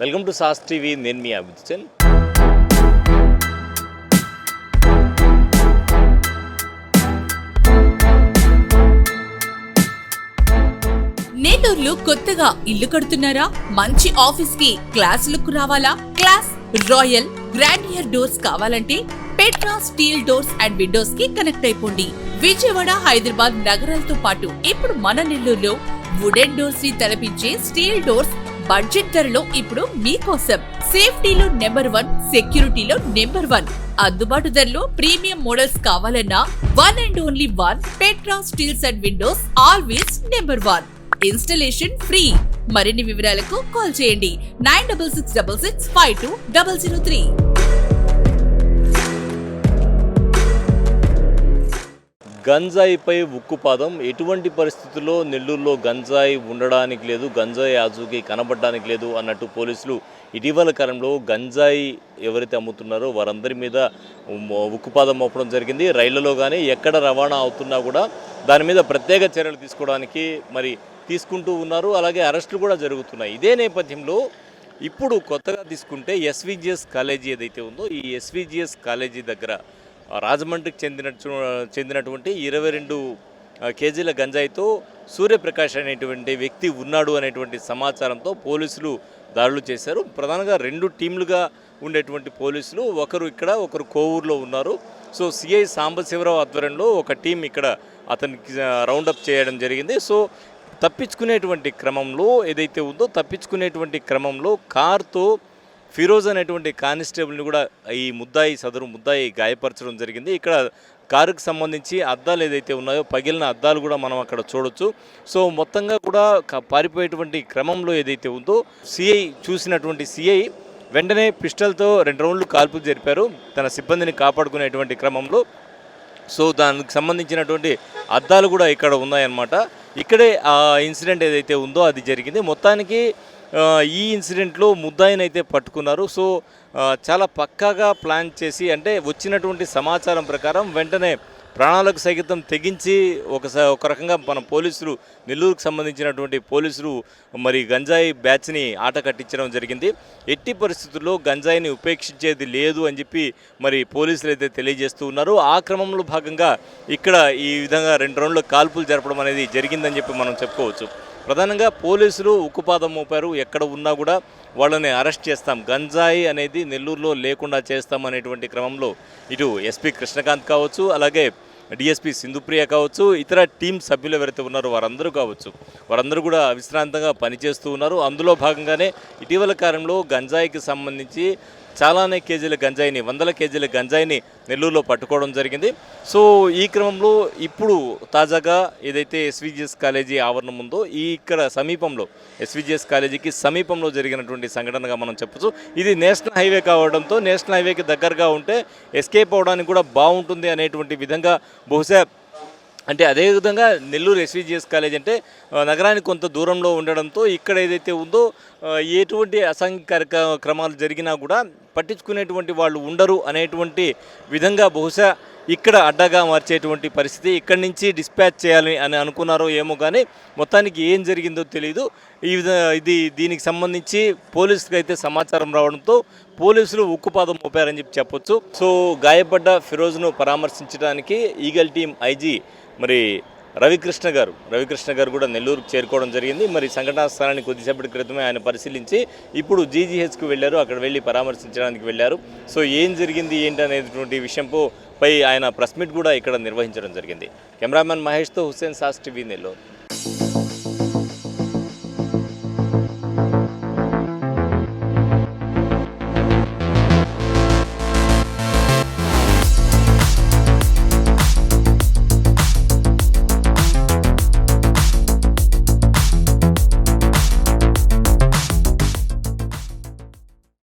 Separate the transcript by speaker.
Speaker 1: Welcome to sauce TV నేను మీ అభిజితన్
Speaker 2: నేటూర్లు కొత్తగా ఇల్లు కడుతున్నారా? మంచి ఆఫీస్కి క్లాస్ లుక్ రావాలా? క్లాస్ రాయల్ గ్రాండియర్ డోర్స్ కావాలంటే పెట్రా స్టీల్ డోర్స్ అండ్ విండోస్కి కనెక్ట్ అయిపోండి. విజయవాడ హైదరాబాద్ నగరాలతో పాటు ఇప్పుడు మన నెల్లూరులో వుడెన్ డోర్స్ని తలపించే స్టీల్ డోర్స్ బడ్జెట్ ధరలో ఇప్పుడు మీకోసం. సేఫ్టీలో నెంబర్ వన్ సెక్యూరిటీలో నెంబర్ వన్. అందుబాటు ధరలో ప్రీమియం మోడల్స్ కావాలన్నా one and only one Petra steels and windows always number one. Installation free. మరిన్ని వివరాలకు కాల్ చేయండి. Nine double six double six five two double zero three.
Speaker 1: గంజాయిపై ఉక్కుపాదం. ఎటువంటి పరిస్థితుల్లో నెల్లూరులో గంజాయి ఉండడానికి లేదు గంజాయి ఆజుకి కనబడడానికి లేదు అన్నట్టు పోలీసులు ఇటీవల కాలంలో గంజాయి ఎవరైతే అమ్ముతున్నారో వారందరి మీద ఉక్కుపాదం మోపడం జరిగింది. రైళ్ళలో కానీ ఎక్కడ రవాణా అవుతున్నా కూడా దాని మీద ప్రత్యేక చర్యలు తీసుకోవడానికి మరి తీసుకుంటూ ఉన్నారు. అలాగే అరెస్టులు కూడా జరుగుతున్నాయి. ఇదే నేపథ్యంలో ఇప్పుడు కొత్తగా తీసుకుంటే ఎస్విజిఎస్ కాలేజీ ఏదైతే ఉందో ఈ ఎస్విజిఎస్ కాలేజీ దగ్గర రాజమండ్రికి చెందిన చెందినటువంటి ఇరవై రెండు కేజీల గంజాయితో సూర్యప్రకాష్ అనేటువంటి వ్యక్తి ఉన్నాడు అనేటువంటి సమాచారంతో పోలీసులు దాడులు చేశారు. ప్రధానంగా రెండు టీంలుగా ఉండేటువంటి పోలీసులు ఒకరు ఇక్కడ ఒకరు కోవూరులో ఉన్నారు. సో సిఐ సాంబశివరావు ఆధ్వర్యంలో ఒక టీం ఇక్కడ అతనికి రౌండప్ చేయడం జరిగింది. సో తప్పించుకునేటువంటి క్రమంలో ఏదైతే ఉందో తప్పించుకునేటువంటి క్రమంలో కార్తో ఫిరోజ్ అనేటువంటి కానిస్టేబుల్ని కూడా ఈ ముద్దాయి సదరు ముద్దాయి గాయపరచడం జరిగింది. ఇక్కడ కారుకు సంబంధించి అద్దాలు ఏదైతే ఉన్నాయో పగిలిన అద్దాలు కూడా మనం అక్కడ చూడొచ్చు. సో మొత్తంగా కూడా క- పారిపోయేటువంటి క్రమంలో ఏదైతే ఉందో సిఐ చూసినటువంటి సిఐ వెంటనే పిస్టల్తో రెండు రౌండ్లు కాల్పులు జరిపారు. తన సిబ్బందిని కాపాడుకునేటువంటి క్రమంలో. సో దానికి సంబంధించినటువంటి అద్దాలు కూడా ఇక్కడ ఉన్నాయన్నమాట. ఇక్కడే ఆ ఇన్సిడెంట్ ఏదైతే ఉందో అది జరిగింది. మొత్తానికి ఈ ఇన్సిడెంట్లో ముద్దాయిని అయితే పట్టుకున్నారు. సో చాలా పక్కాగా ప్లాన్ చేసి అంటే వచ్చినటువంటి సమాచారం ప్రకారం వెంటనే ప్రాణాలకు సైతం తెగించి ఒక స- ఒక రకంగా మన పోలీసులు నెల్లూరుకు సంబంధించినటువంటి పోలీసులు మరి గంజాయి బ్యాచ్ని ఆట కట్టించడం జరిగింది. ఎట్టి పరిస్థితుల్లో గంజాయిని ఉపేక్షించేది లేదు అని చెప్పి మరి పోలీసులు అయితే తెలియజేస్తూ ఉన్నారు. ఆ క్రమంలో భాగంగా ఇక్కడ ఈ విధంగా రెండు రౌండ్ల కాల్పులు జరపడం అనేది జరిగిందని చెప్పి మనం చెప్పుకోవచ్చు. ప్రధానంగా పోలీసులు ఉక్కుపాదం మోపారు. ఎక్కడ ఉన్నా కూడా వాళ్ళని అరెస్ట్ చేస్తాం. గంజాయి అనేది నెల్లూరులో లేకుండా చేస్తాం అనేటువంటి క్రమంలో ఇటు ఎస్పీ కృష్ణకాంత్ కావచ్చు అలాగే డిఎస్పీ సింధుప్రియ కావచ్చు ఇతర టీం సభ్యులు ఎవరైతే ఉన్నారో వారందరూ కావచ్చు వారందరూ కూడా విశ్రాంతంగా పనిచేస్తూ ఉన్నారు. అందులో భాగంగానే ఇటీవల కాలంలో గంజాయికి సంబంధించి చాలానే కేజీల గంజాయిని వందల కేజీల గంజాయిని నెల్లూరులో పట్టుకోవడం జరిగింది. సో ఈ క్రమంలో ఇప్పుడు తాజాగా ఏదైతే ఎస్విజిఎస్ కాలేజీ ఆవరణం ఉందో ఈ ఇక్కడ సమీపంలో ఎస్విజిఎస్ కాలేజీకి సమీపంలో జరిగినటువంటి సంఘటనగా మనం చెప్పచ్చు. ఇది నేషనల్ హైవే కావడంతో నేషనల్ హైవేకి దగ్గరగా ఉంటే ఎస్కేప్ అవడానికి కూడా బాగుంటుంది అనేటువంటి విధంగా బహుశా అంటే అదేవిధంగా నెల్లూరు ఎస్విజిఎస్ కాలేజ్ అంటే నగరానికి కొంత దూరంలో ఉండడంతో ఇక్కడ ఏదైతే ఉందో ఎటువంటి అసాంఘిక క్రమాలు జరిగినా కూడా పట్టించుకునేటువంటి వాళ్ళు ఉండరు అనేటువంటి విధంగా బహుశా ఇక్కడ అడ్డగా మార్చేటువంటి పరిస్థితి. ఇక్కడి నుంచి డిస్పాచ్ చేయాలి అని అనుకున్నారో ఏమో కానీ మొత్తానికి ఏం జరిగిందో తెలియదు ఈ ఇది దీనికి సంబంధించి పోలీసులకు అయితే సమాచారం రావడంతో పోలీసులు ఉక్కుపాదం మోపారని చెప్పి చెప్పొచ్చు. సో గాయపడ్డ ఫిరోజ్ను పరామర్శించడానికి ఈగల్ టీం ఐజీ మరి రవికృష్ణ గారు. రవికృష్ణ గారు కూడా నెల్లూరుకు చేరుకోవడం జరిగింది. మరి సంఘటనా స్థలాన్ని కొద్దిసేపటి క్రితమే ఆయన పరిశీలించి ఇప్పుడు జీజీహెచ్కి వెళ్ళారు. అక్కడ వెళ్ళి పరామర్శించడానికి వెళ్ళారు. సో ఏం జరిగింది ఏంటి అనేటువంటి విషయంపై పై ఆయన ప్రెస్ మీట్ కూడా ఇక్కడ నిర్వహించడం జరిగింది. కెమెరామెన్ మహేష్తో హుస్సేన్ సాస్ టీవీ నెల్లూరు.